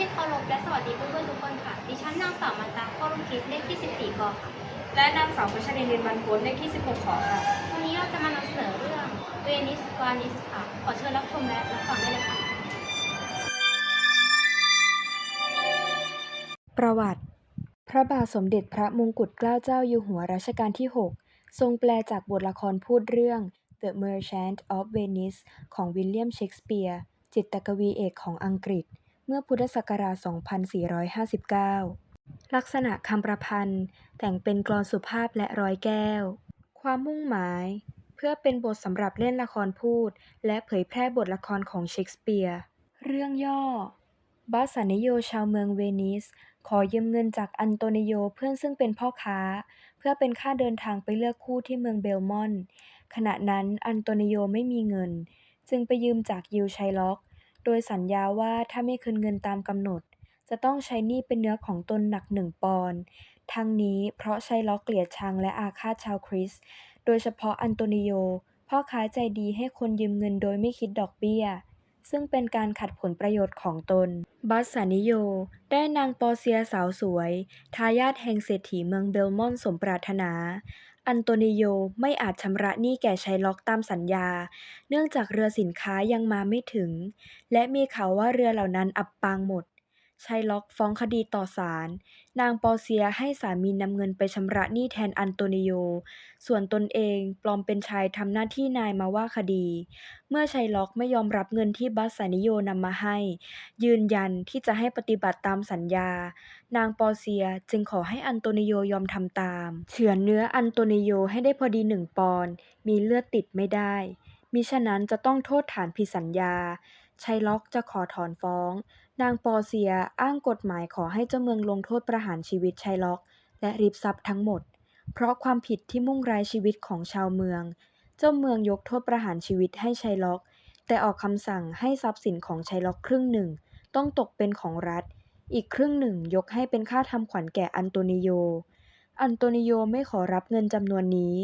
ที่เคารพและสวัสดีเพื่อนๆทุกคนค่ะ ดิฉันนางสาวมันตาข้อรุ่งคิดเลขที่ 14กอค่ะและนางสาวพัชรินเรียนบรรพตเลขที่ 16 ขอค่ะ วันนี้เราจะมานำเสนอเรื่องเวนิสวานิสค่ะ ขอเชิญรับชมและรับฟังได้เลยค่ะ ประวัติ พระบาทสมเด็จพระมงกุฎเกล้าเจ้าอยู่หัวรัชกาลที่ 6 ทรงแปลจากบทละครพูดเรื่อง The Merchant of Venice ของวิลเลียมเชกสเปียร์จิตรกวีเอกของอังกฤษเมื่อพุทธศักราช 2459 ลักษณะคำประพันธ์แต่งเป็นกลอนสุภาพและร้อยแก้ว ความมุ่งหมาย เพื่อเป็นบทสำหรับเล่นละครพูด และเผยแพร่บทละครของเชกสเปียร์ เรื่องย่อบัสสันิโยชาวเมืองเวนิส ขอยืมเงินจากอันโตนิโยเพื่อนซึ่งเป็นพ่อค้า เพื่อเป็นค่าเดินทางไปเลือกคู่ที่เมืองเบลมอนต์ขณะนั้นอันโตนิโยไม่มีเงิน จึงไปยืมจากยิวชัยล็อก โดยสัญญาว่าถ้าไม่คืนเงินตามกำหนด จะต้องใช้หนี้เป็นเนื้อของตนหนักหนึ่งปอนด์ ทั้งนี้เพราะใชัยล็อกเกลียดชังและอาฆาตชาวคริสต์ โดยเฉพาะอันโตนิโยพ่อค้าใจดีให้คนยืมเงินโดยไม่คิดดอกเบี้ย ซึ่งเป็นการขัดผลประโยชน์ของตน บัสสานิโย ได้นางปอเซียสาวสวย ทายาทแห่งเศรษฐีเมืองเบลมอนสมปรารถนา อันโตนิโยไม่อาจชำระหนี้แก่ชัยล็อกตามสัญญา เนื่องจากเรือสินค้ายังมาไม่ถึง และมีข่าวว่าเรือเหล่านั้นอับปางหมด ชัยล็อกฟ้องคดีต่อศาล นางปอเซียให้สามีนำเงินไปชำระหนี้แทนอันโตนิโยส่วนตนเองปลอมเป็นชายทำหน้าที่นายมาว่าคดี เมื่อชัยล็อกไม่ยอมรับเงินที่บัสสานิโยนำมาให้ ยืนยันที่จะให้ปฏิบัติตามสัญญา นางปอเซียจึงขอให้อันโตนิโยยอมทำตาม เฉือนเนื้ออันโตนิโยให้ได้พอดีหนึ่งปอนด์ มีเลือดติดไม่ได้ มิฉะนั้นจะต้องโทษฐานผิดสัญญาชัยล็อกจะขอถอนฟ้อง นางปอเซียอ้างกฎหมายขอให้เจ้าเมืองลงโทษประหารชีวิตชัยล็อกและริบทรัพย์ทั้งหมด เพราะความผิดที่มุ่งร้ายชีวิตของชาวเมือง เจ้าเมืองยกโทษประหารชีวิตให้ชัยล็อก แต่ออกคำสั่งให้ทรัพย์สินของชัยล็อกครึ่งหนึ่ง ต้องตกเป็นของรัฐ อีกครึ่งหนึ่งยกให้เป็นค่าทำขวัญแก่อันโตนิโย อันโตนิโยไม่ขอรับเงินจำนวนนี้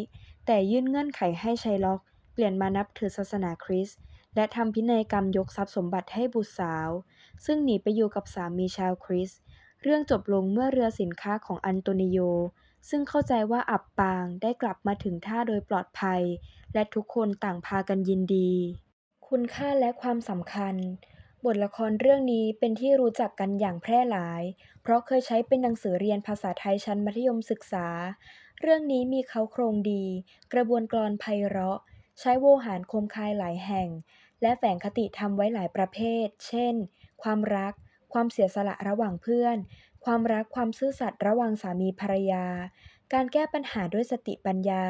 แต่ยื่นเงื่อนไขให้ชัยล็อก เปลี่ยนมานับถือศาสนาคริสต์และทำพินัยกรรมยกทรัพย์สมบัติให้บุตรสาว ซึ่งหนีไปอยู่กับสามีชาวคริส เรื่องจบลงเมื่อเรือสินค้าของอันโตนิโย ซึ่งเข้าใจว่าอับปางได้กลับมาถึงท่าโดยปลอดภัย และทุกคนต่างพากันยินดี คุณค่าและความสำคัญ บทละครเรื่องนี้เป็นที่รู้จักกันอย่างแพร่หลาย เพราะเคยใช้เป็นหนังสือเรียนภาษาไทยชั้นมัธยมศึกษา เรื่องนี้มีเขาโครงดี กระบวนกลอนไพเราะ ใช้โวหารคมคายหลายแห่ง และแฝงคติธรรมไว้หลายประเภท เช่น ความรัก ความเสียสละระหว่างเพื่อน ความรักความซื่อสัตย์ระหว่างสามีภรรยา การแก้ปัญหาด้วยสติปัญญา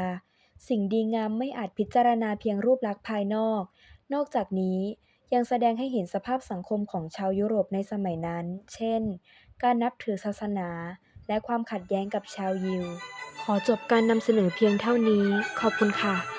สิ่งดีงามไม่อาจพิจารณาเพียงรูปลักษณ์ภายนอก นอกจากนี้ยังแสดงให้เห็นสภาพสังคมของชาวยุโรปในสมัยนั้น เช่น การนับถือศาสนา และความขัดแย้งกับชาวยิว ขอจบการนำเสนอเพียงเท่านี้ ขอบคุณค่ะ